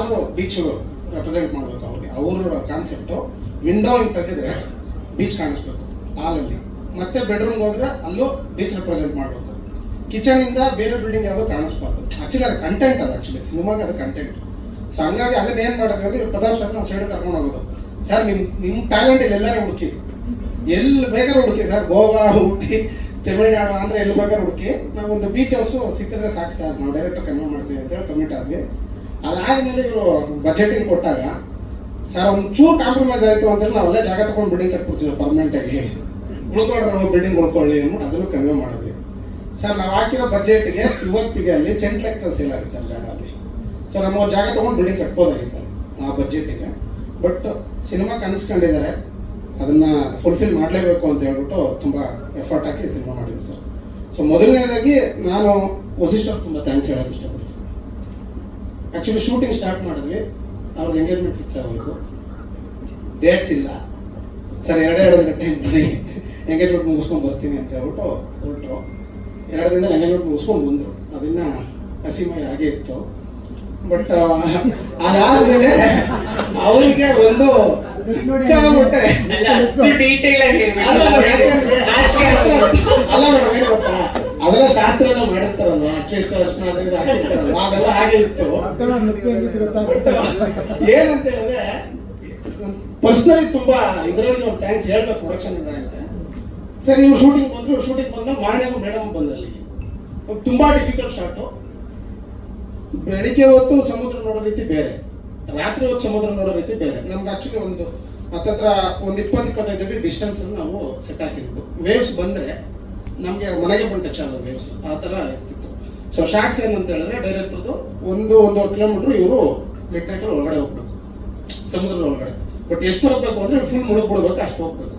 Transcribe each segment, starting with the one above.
ಹಾಲು beach represent ಮಾಡಬೇಕು ಅವ್ರಿಗೆ. ಅವ್ರ ಕಾನ್ಸೆಪ್ಟು ವಿಂಡೋ ಹಿಂಗೆ ತೆಗೆದ್ರೆ ಬೀಚ್ ಕಾಣಿಸ್ಬೇಕು ಹಾಲಲ್ಲಿ ಮತ್ತೆ ಬೆಡ್ರೂಮ್ಗೆ ಹೋದ್ರೆ ಅಲ್ಲೂ ಬೀಚ್ ರೆಪ್ರೆಸೆಂಟ್ ಮಾಡಬೇಕು. ಕಿಚನ್ ಇಂದ ಬೇರೆ ಬಿಲ್ಡಿಂಗ್ ಯಾವುದು ಕಾಣಿಸ್ಬಾರ್ದು. ಆ್ಯಕ್ಚುಲಿ ಅದು ಕಂಟೆಂಟ್ ಅದು ಆ್ಯಕ್ಚುಲಿ ಸಿನಿಮಾಗೆ ಅದು ಕಂಟೆಂಟ್ ಸೊ ಹಂಗಾಗಿ ಅದನ್ನ ಏನು ಮಾಡೋದು ಪ್ರತಾಪ್ ನಾವು ಸೈಡ್ ಕರ್ಕೊಂಡು ಹೋಗೋದು. ಸರ್ ನಿಮ್ಮ ನಿಮ್ ಟ್ಯಾಲೆಂಟ್ ಎಲ್ಲರೂ ಹುಡುಕಿ. ಎಲ್ಲಿ ಬೇಕಾದ್ರೂ ಹುಡುಕಿ ಸರ್ ಗೋವಾ ಹುಡುಕಿ ತಮಿಳುನಾಡು ಅಂದ್ರೆ ಎಲ್ಲಿ ಬೇಕಾದ್ರೂ ಹುಡುಕಿ ನಾವು ಒಂದು ಬೀಚ್ ಹೌಸು ಸಿಕ್ಕಿದ್ರೆ ಸಾಕು ಸರ್ ನಾವು ಡೈರೆಕ್ಟ್ ಕನ್ವರ್ಟ್ ಮಾಡ್ತೀವಿ ಅಂತ ಹೇಳಿ ಕಮಿಟ್ ಆದ್ವಿ. ಅದಾದ್ಮೇಲೆ ಇವರು ಬಜೆಟಿಂಗ್ ಕೊಟ್ಟಾಗ, ಸರ್ ಒಂದು ಚೂರು ಕಾಂಪ್ರಮೈಸ್ ಆಯ್ತು ಅಂತೇಳಿ ನಾವು ಅಲ್ಲೇ ಜಾಗ ತಗೊಂಡು ಬಿಲ್ಡಿಂಗ್ ಕಟ್ಬಿಡ್ತೀವಿ ಪರ್ಮನೆಂಟ್ ಆಗಿ. ಉಳ್ಕೊಂಡ್ರೆ ನಾವು ಬಿಲ್ಡಿಂಗ್ ಉಳ್ಕೊಳ್ಳಿ ಅಂದ್ಬಿಟ್ಟು ಅದನ್ನು ಕಮ್ಮಿ ಮಾಡಿದ್ವಿ. ಸರ್, ನಾವು ಹಾಕಿರೋ ಬಜೆಟ್ಗೆ ಇವತ್ತಿಗೆ ಅಲ್ಲಿ ಸೆಂಟ್ ಲೆಕ್ಕದಲ್ಲಿ ಸೇಲ್ ಆಗುತ್ತೆ ಸರ್ ಜಾಗ ಅಲ್ಲಿ ಸೊ ನಮ್ಮ ಜಾಗ ತಗೊಂಡು ಬಿಲ್ಡಿಂಗ್ ಕಟ್ಬೋದಾಗಿತ್ತು ಆ ಬಜೆಟಿಗೆ ಬಟ್ ಸಿನಿಮಾ ಕನ್ಸ್ಕೊಂಡಿದ್ದಾರೆ. ಅದನ್ನ ಫುಲ್ಫಿಲ್ ಮಾಡಲೇಬೇಕು ಅಂತ ಹೇಳ್ಬಿಟ್ಟು ತುಂಬಾ ಎಫರ್ಟ್ ಹಾಕಿ ಸಿನಿಮಾ ಮಾಡಿದ್ವಿ ಸರ್. ಸೊ ಮೊದಲನೇದಾಗಿ ನಾನು ವಸಿಷ್ಠ ತುಂಬಾ ಥ್ಯಾಂಕ್ಸ್ ಹೇಳಕ್ ಇಷ್ಟಪಡ್ತೀನಿ. ಆಕ್ಚುಲಿ ಶೂಟಿಂಗ್ ಸ್ಟಾರ್ಟ್ ಮಾಡಿದ್ವಿ ಅವ್ರದ್ದು ಎಂಗೇಜ್ಮೆಂಟ್ ಫಿಕ್ಸ್ ಆಗೋಯ್ತು ಡೇಟ್ಸ್ ಇಲ್ಲ. ಸರ್ ಎರಡೇ ಎರಡು ದಿನ ಟೈಮ್ ಬನ್ನಿ ಎಂಗೇಜ್ಮೆಂಟ್ ಮುಗಿಸ್ಕೊಂಡು ಬರ್ತೀನಿ ಅಂತ ಹೇಳ್ಬಿಟ್ಟು ಹೊರಟರು. ಎರಡು ದಿನ ಎಂಗೇಜ್ಮೆಂಟ್ ಮುಗಿಸ್ಕೊಂಡು ಬಂದರು. ಅದನ್ನ ಹಸಿಮಯ ಹಾಗೆ ಇತ್ತು. ಬಟ್ ಅದಾದ್ಮೇಲೆ ಅವರಿಗೆ ಒಂದು ಸಿಕ್ಕಾಬಿಟ್ಟೆ ಶಾಸ್ತ್ರ ಎಲ್ಲ ಮಾಡಿರ್ತಾರಲ್ಲ ಅಟ್ಲೀಸ್ಟ್ ಅರ್ಶನ ಅದು ಅದೆಲ್ಲ ಹಾಗೆ ಇತ್ತು. ಏನಂತ ಹೇಳಿದ್ರೆ ಪರ್ಸನಲಿ ತುಂಬಾ ಇದರಲ್ಲಿ ಒಂದು ಥ್ಯಾಂಕ್ಸ್ ಹೇಳ್ಬೇಕು ಪ್ರೊಡಕ್ಷನ್ ಇಂದ ಅಂತ. ಸರಿ ಇವ್ರು ಶೂಟಿಂಗ್ ಬಂದ್ರು ಶೂಟಿಂಗ್ ಬಂದ್ರೆ ಮಾರನೇ ಮೇಡಮ್ ಬಂದ್ರಲ್ಲಿ ತುಂಬಾ ಡಿಫಿಕಲ್ಟ್ ಶಾಟು ಬೆಳಿಗ್ಗೆ ಹೊತ್ತು ಸಮುದ್ರ ನೋಡೋ ರೀತಿ ಬೇರೆ. ರಾತ್ರಿ ಹೊತ್ತು ಸಮುದ್ರ ನೋಡೋ ರೀತಿ ಬೇರೆ. ನಮ್ಗೆ ಆಕ್ಚುಲಿ ಒಂದು ಹತ್ತತ್ರ ಒಂದು ಇಪ್ಪತ್ತು ಇಪ್ಪತ್ತೈದು ಡಿಗ್ರಿ ಡಿಸ್ಟೆನ್ಸ್ ನಾವು ಸೆಟ್ ಹಾಕಿದ್ದು. ವೇವ್ಸ್ ಬಂದ್ರೆ ನಮಗೆ ಮನೆಗೆ ಬಂದ ತಕ್ಷಣ ವೇವ್ಸ್ ಆ ಥರ ಇರ್ತಿತ್ತು. ಸೊ ಶಾರ್ಟ್ಸ್ ಏನಂತ ಹೇಳಿದ್ರೆ ಡೈರೆಕ್ಟರ್ದು ಒಂದು, ಒಂದೂವರೆ ಕಿಲೋಮೀಟರ್ ಇವರು ನೈಟಲ್ಲಿ ಒಳಗಡೆ ಹೋಗ್ಬೇಕು. ಸಮುದ್ರದ ಒಳಗಡೆ. ಬಟ್ ಎಷ್ಟು ಹೋಗ್ಬೇಕು ಅಂದ್ರೆ ಫುಲ್ ಮುಳುಗ್ಬಿಡ್ಬೇಕು, ಅಷ್ಟು ಹೋಗ್ಬೇಕು.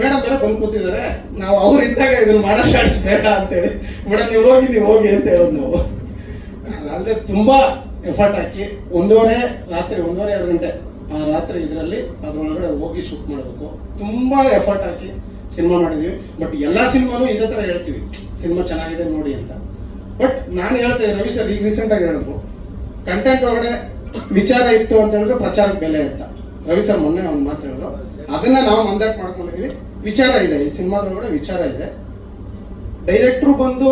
ಮೇಡಮ್ ಬೇರೆ ಬಂದು ಕೂತಿದ್ದಾರೆ, ನಾವು ಅವ್ರು ಇದ್ದಾಗ ಇದನ್ನ ಮಾಡೋ ಶಾರ್ಟ್ಸ್ ಬೇಡ ಅಂತೇಳಿ. ಮೇಡಮ್ ನೀವು ಹೋಗಿ ನೀವು ಹೋಗಿ ಅಂತ ಹೇಳೋದು ನಾವು. ಅಲ್ಲದೆ ತುಂಬಾ ಎಫರ್ಟ್ ಹಾಕಿ ಒಂದೂವರೆ, ರಾತ್ರಿ ಒಂದೂವರೆ, ಎರಡು ಗಂಟೆ ಆ ರಾತ್ರಿ ಇದರಲ್ಲಿ ಅದ್ರೊಳಗಡೆ ಹೋಗಿ ಶೂಟ್ ಮಾಡಬೇಕು. ತುಂಬಾ ಎಫರ್ಟ್ ಹಾಕಿ ಸಿನಿಮಾ ಮಾಡಿದೀವಿ. ಬಟ್ ಎಲ್ಲಾ ಸಿನಿಮಾನು ಇದೇ ತರ ಹೇಳ್ತೀವಿ. ಸಿನಿಮಾ ಚೆನ್ನಾಗಿದೆ ನೋಡಿ ಅಂತ. ಬಟ್ ನಾನು ಹೇಳ್ತಾ ಇದ್ದೀನಿ ರವಿ ಸರ್ ಈಗ ರೀಸೆಂಟ್ ಆಗಿ ಹೇಳಿದ್ರು ಕಂಟೆಂಟ್ ಒಳಗಡೆ ವಿಚಾರ ಇತ್ತು ಅಂತ ಹೇಳಿದ್ರೆ ಪ್ರಚಾರಕ್ಕೆ ಬೆಲೆ ಅಂತ. ರವಿ ಸರ್ ಮೊನ್ನೆ ಒಂದು ಮಾತು ಹೇಳಿದ್ರು. ಅದನ್ನ ನಾವು ಮಂದಾಟ್ ಮಾಡ್ಕೊಂಡಿದೀವಿ. ವಿಚಾರ ಇದೆ, ಈ ಸಿನಿಮಾದೊಳಗಡೆ ವಿಚಾರ ಇದೆ. ಡೈರೆಕ್ಟ್ರು ಬಂದು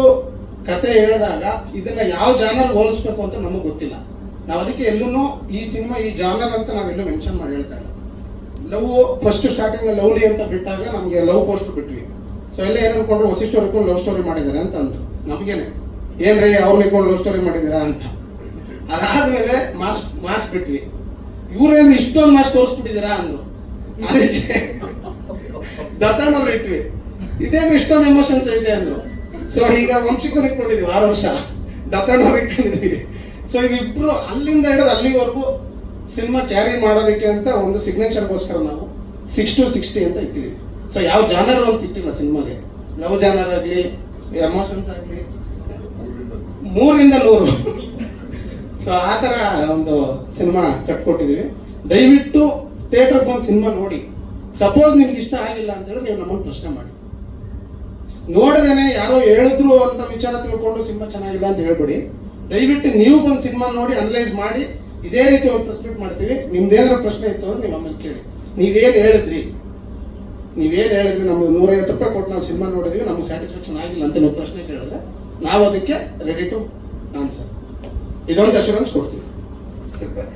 ಕತೆ ಹೇಳಿದಾಗ ಇದನ್ನ ಯಾವ ಜಾನರ್ ಹೋಲಿಸ್ಬೇಕು ಅಂತ ನಮಗೆ ಗೊತ್ತಿಲ್ಲ. ನಾವು ಅದಕ್ಕೆ ಎಲ್ಲೂ ಈ ಸಿನಿಮಾ, ಈ ಜಾನರ್ ಅಂತ ನಾವೆಲ್ಲೂ ಮೆನ್ಷನ್ ಮಾಡಿ ಹೇಳ್ತಾ ಇಲ್ಲ. ಲವ್ ಫಸ್ಟ್ ಸ್ಟಾರ್ಟಿಂಗ್ ಲವ್ಲಿ ಅಂತ ಬಿಟ್ಟಾಗ ನಮಗೆ ಲವ್ ಪೋಸ್ಟ್ ಬಿಟ್ವಿ. ಸೊ ಎಲ್ಲ ಏನ್ ಅನ್ಕೊಂಡ್ರು ವಸಿಷ್ಠ ಇಟ್ಕೊಂಡು ಲವ್ ಸ್ಟೋರಿ ಮಾಡಿದ್ದಾರೆ ಅಂತ ಅಂದ್ರು. ನಮಗೇನೆ. ಏನ್ರಿ ಅವ್ರು ಇಟ್ಕೊಂಡು ಲವ್ ಸ್ಟೋರಿ ಮಾಡಿದ್ದೀರಾ ಅಂತ. ಅದಾದ್ಮೇಲೆ ಮಾಸ್ ಮಾಸ್ ಬಿಟ್ವಿ. ಇವ್ರೇನು ಇಷ್ಟೊಂದು ಮಾಸ್ ತೋರಿಸ್ಬಿಟ್ಟಿದ್ದೀರಾ ಅಂದ್ರು. ದತ್ತಣ್ಣವ್ರು ಇಟ್ವಿ. ಇದೇನು ಇಷ್ಟೊಂದು ಎಮೋಷನ್ಸ್ ಐತೆ ಅಂದ್ರು. ಸೊ ಈಗ ವಂಶಿಕರು ಇಟ್ಕೊಂಡಿದ್ವಿ, ಆರು ವರ್ಷ. ದತ್ತಣ್ಣವ್ರು ಇಟ್ಕೊಂಡಿದ್ವಿ. ಸೊ ಇಬ್ರು ಅಲ್ಲಿಂದ ಹಿಡಿದು ಅಲ್ಲಿವರೆಗೂ ಸಿನಿಮಾ ಕ್ಯಾರಿ ಮಾಡೋದಕ್ಕೆ ಅಂತ ಒಂದು ಸಿಗ್ನೇಚರ್ಗೋಸ್ಕರ ನಾವು ಸಿಕ್ಸ್ ಟು ಸಿಕ್ಸ್ಟಿ ಅಂತ ಇಟ್ಟಿದ್ದೀವಿ. ಸೊ ಯಾವ ಜಾನರ್ ಅಂತ ಇಟ್ಟಿಲ್ಲ ಸಿನಿಮಾಗೆ. ಲವ್ ಜಾನರ್ ಆಗಲಿ ಎಮೋಷನ್ಸ್ ಆಗಲಿ. ಮೂರಿಂದ ನೂರು. ಸೊ ಆ ಥರ ಒಂದು ಸಿನಿಮಾ ಕಟ್ಕೊಟ್ಟಿದ್ದೀವಿ. ದಯವಿಟ್ಟು ಥಿಯೇಟರ್ಗೆ ಬಂದು ಸಿನಿಮಾ ನೋಡಿ. ಸಪೋಸ್ ನಿಮ್ಗೆ ಇಷ್ಟ ಆಗಿಲ್ಲ ಅಂತ ಹೇಳಿ ನೀವು ನಮ್ಮನ್ನು ಪ್ರಶ್ನೆ ಮಾಡಿ. ನೋಡದೇನೆ ಯಾರೋ ಹೇಳಿದ್ರು ಅಂತ ವಿಚಾರ ತಿಳ್ಕೊಂಡು ಸಿನಿಮಾ ಚೆನ್ನಾಗಿಲ್ಲ ಅಂತ ಹೇಳ್ಬಿಡಿ. ದಯವಿಟ್ಟು ನೀವು ಬಂದು ಸಿನಿಮಾ ನೋಡಿ ಅನಲೈಸ್ ಮಾಡಿ. ಇದೇ ರೀತಿ ಒಂದು ಪ್ರೆಸ್ ಮಾಡ್ತೀವಿ. ನಿಮ್ದೇನಾದ್ರು ಪ್ರಶ್ನೆ ಇತ್ತು ಅಂದ್ರೆ ನೀವು ಆಮೇಲೆ ಕೇಳಿ. ನೀವೇನು ಹೇಳಿದ್ರಿ? ನೀವೇನು ಹೇಳಿದ್ರಿ? ನಮ್ಗೆ ನೂರೈವತ್ತು ರೂಪಾಯಿ ಕೊಟ್ಟು ನಾವು ಸಿನಿಮಾ ನೋಡಿದ್ವಿ, ನಮ್ಗೆ ಸ್ಯಾಟಿಸ್ಫ್ಯಾಕ್ಷನ್ ಆಗಿಲ್ಲ ಅಂತ ನೀವು ಪ್ರಶ್ನೆ ಕೇಳಿದ್ರೆ ನಾವು ಅದಕ್ಕೆ ರೆಡಿ ಟು ಆನ್ಸರ್ ಇದೊಂದು ಅಶೂರೆನ್ಸ್ ಕೊಡ್ತೀವಿ. ಸೂಪರ್